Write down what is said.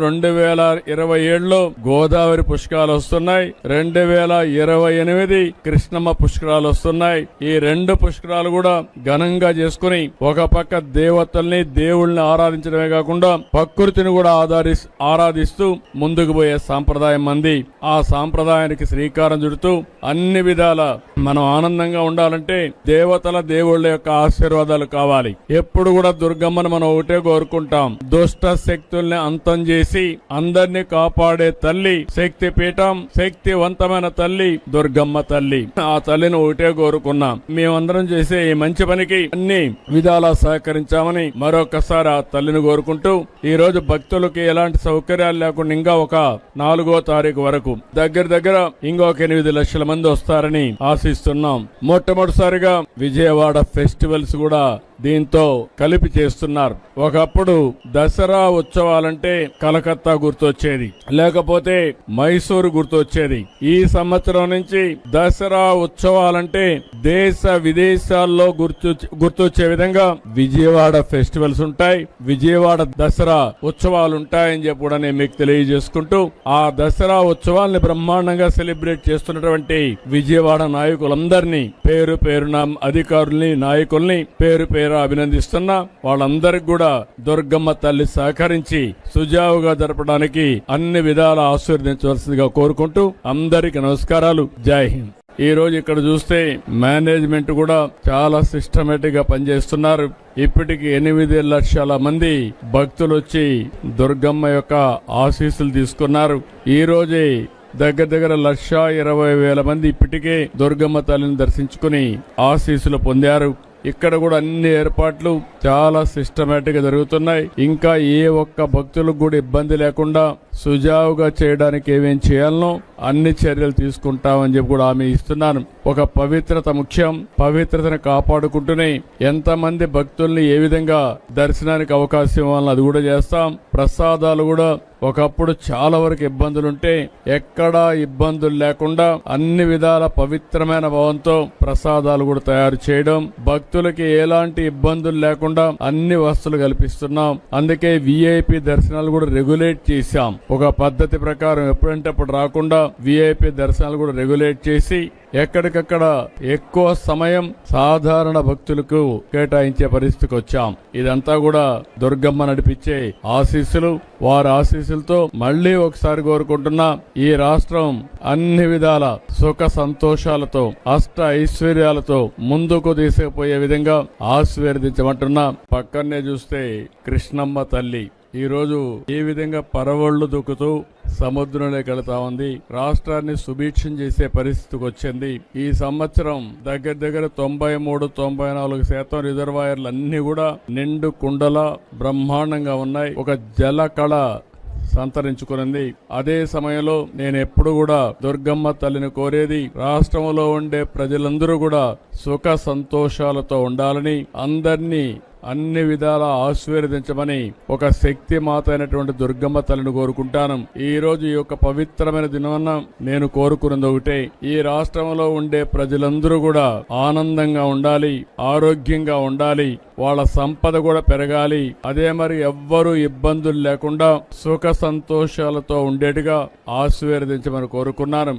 రెండు వేల ఇరవై ఏడులో గోదావరి పుష్కరాలు వస్తున్నాయి. రెండు వేల ఇరవై ఎనిమిది కృష్ణమ్మ పుష్కరాలు వస్తున్నాయి. ఈ రెండు పుష్కరాలు కూడా ఘనంగా చేసుకుని ఒక పక్క దేవతల్ని దేవుళ్ళని ఆరాధించడమే కాకుండా ప్రకృతిని కూడా ఆధారి ఆరాధిస్తూ ముందుకు పోయే సాంప్రదాయం మంది ఆ సాంప్రదాయానికి శ్రీకారం చుడుతూ అన్ని విధాల మనం ఆనందంగా ఉండాలంటే దేవతల దేవుళ్ళ యొక్క ఆశీర్వాదాలు కావాలి. ఎప్పుడు కూడా దుర్గమ్మను మనం ఒకటే కోరుకుంటాం. దుష్ట శక్తుల్ని అంతం చేసి అందరినీ కాపాడే తల్లి శక్తి పీఠం శక్తివంతమైన తల్లి దుర్గమ్మ తల్లి. ఆ తల్లిని ఒకటే కోరుకున్నాం. మేమందరం చేసే ఈ మంచి పనికి అన్ని విధాలా సహకరించామని మరొకసారి ఆ తల్లిని కోరుకుంటూ ఈ రోజు భక్తులకి ఎలాంటి సౌకర్యాలు లేకుండా ఇంకా ఒక నాలుగో తారీఖు వరకు దగ్గర దగ్గర ఇంకొక ఎనిమిది లక్షల మంది వస్తారని ఆశిస్తున్నాం. మొట్టమొదటిసారిగా విజయవాడ ఫెస్టివల్స్ కూడా దీంతో కలిపి చేస్తున్నారు. ఒకప్పుడు దసరా ఉత్సవాలంటే కలకత్తా గుర్తొచ్చేది. లేకపోతే మైసూరు గుర్తొచ్చేది. ఈ సంవత్సరం నుంచి దసరా ఉత్సవాలంటే దేశ విదేశాల్లో గుర్తు గుర్తొచ్చే విధంగా విజయవాడ ఫెస్టివల్స్ ఉంటాయి. విజయవాడ దసరా ఉత్సవాలు ఉంటాయని చెప్పి కూడా నేను మీకు తెలియజేసుకుంటూ ఆ దసరా ఉత్సవాల్ని బ్రహ్మాండంగా సెలబ్రేట్ చేస్తున్నటువంటి విజయవాడ నాయకులందరినీ పేరు పేరున అధికారుల్ని నాయకుల్ని పేరు పేరు అభినందిస్తున్నా వాళ్ళందరికి కూడా దుర్గమ్మ తల్లి సహకరించి సుజావుగా జరపడానికి అన్ని విధాల ఆశీర్వదించవలసిందిగా కోరుకుంటూ అందరికి నమస్కారాలు. జై హింద్. ఈ రోజు ఇక్కడ చూస్తే మేనేజ్మెంట్ కూడా చాలా సిస్టమేటిక్గా పనిచేస్తున్నారు. ఇప్పటికి ఎనిమిది లక్షల మంది భక్తులు వచ్చి దుర్గమ్మ యొక్క ఆశీస్సులు తీసుకున్నారు. ఈ రోజే దగ్గర దగ్గర లక్ష ఇరవై వేల మంది ఇప్పటికే దుర్గమ్మ తల్లిని దర్శించుకుని ఆశీస్సులు పొందారు. ఇక్కడ కూడా అన్ని ఏర్పాట్లు చాలా సిస్టమేటిక్గా జరుగుతున్నాయి. ఇంకా ఏ ఒక్క భక్తులకు కూడా ఇబ్బంది లేకుండా సుజావుగా చేయడానికి ఏమేం చేయాలనో అన్ని చర్యలు తీసుకుంటామని చెప్పి కూడా ఆమె ఇస్తున్నాను. ఒక పవిత్రత ముఖ్యం. పవిత్రతను కాపాడుకుంటూనే ఎంతమంది భక్తుల్ని ఏ విధంగా దర్శనానికి అవకాశం ఇవ్వాలని అది కూడా చేస్తాం. ప్రసాదాలు కూడా ఒకప్పుడు చాలా వరకు ఇబ్బందులుంటే ఎక్కడా ఇబ్బందులు లేకుండా అన్ని విధాల పవిత్రమైన భావంతో ప్రసాదాలు కూడా తయారు చేయడం. భక్తులకి ఎలాంటి ఇబ్బందులు లేకుండా అన్ని వస్తువులు కల్పిస్తున్నాం. అందుకే విఐపి దర్శనాలు కూడా రెగ్యులేట్ చేశాం. ఒక పద్ధతి ప్రకారం ఎప్పుడంటే అప్పుడు రాకుండా విఐపి దర్శనాలు కూడా రెగ్యులేట్ చేసి ఎక్కడికక్కడ ఎక్కువ సమయం సాధారణ భక్తులకు కేటాయించే పరిస్థితికి వచ్చాం. ఇదంతా కూడా దుర్గమ్మ నడిపించే ఆశీస్సులు. వారి ఆశీస్సులతో మళ్ళీ ఒకసారి కోరుకుంటున్నా ఈ రాష్ట్రం అన్ని విధాల సుఖ సంతోషాలతో అష్ట ఐశ్వర్యాలతో ముందుకు తీసుకుపోయే విధంగా ఆశీర్వదించమంటున్నా. పక్కనే చూస్తే కృష్ణమ్మ తల్లి. ఈ ఏ విధంగా పరవళ్ళు దూకుతూ సముద్రంలోకి వెళతా ఉంది రాష్ట్రాన్ని సుభిక్షం చేసే పరిస్థితికి వచ్చింది. ఈ సంవత్సరం దగ్గర దగ్గర తొంభై మూడు తొంభై నాలుగు శాతం రిజర్వాయర్లు అన్ని కూడా నిండు కుండల బ్రహ్మాండంగా ఉన్నాయి. ఒక జల కళ సంతరించుకునింది. అదే సమయంలో నేను ఎప్పుడు కూడా దుర్గమ్మ తల్లిని కోరేది రాష్ట్రంలో ఉండే ప్రజలందరూ కూడా సుఖ సంతోషాలతో ఉండాలని అందరినీ అన్ని విధాలా ఆశీర్వదించమని ఒక శక్తి మాత అయినటువంటి దుర్గమ్మ తల్లిని కోరుకుంటాను. ఈ రోజు ఈ యొక్క పవిత్రమైన దినవన్న నేను కోరుకున్నది ఒకటే. ఈ రాష్ట్రంలో ఉండే ప్రజలందరూ కూడా ఆనందంగా ఉండాలి ఆరోగ్యంగా ఉండాలి వాళ్ళ సంపద కూడా పెరగాలి. అదే మరి ఎవ్వరూ ఇబ్బందులు లేకుండా సుఖ సంతోషాలతో ఉండేట్టుగా ఆశీర్వదించమని కోరుకున్నాను.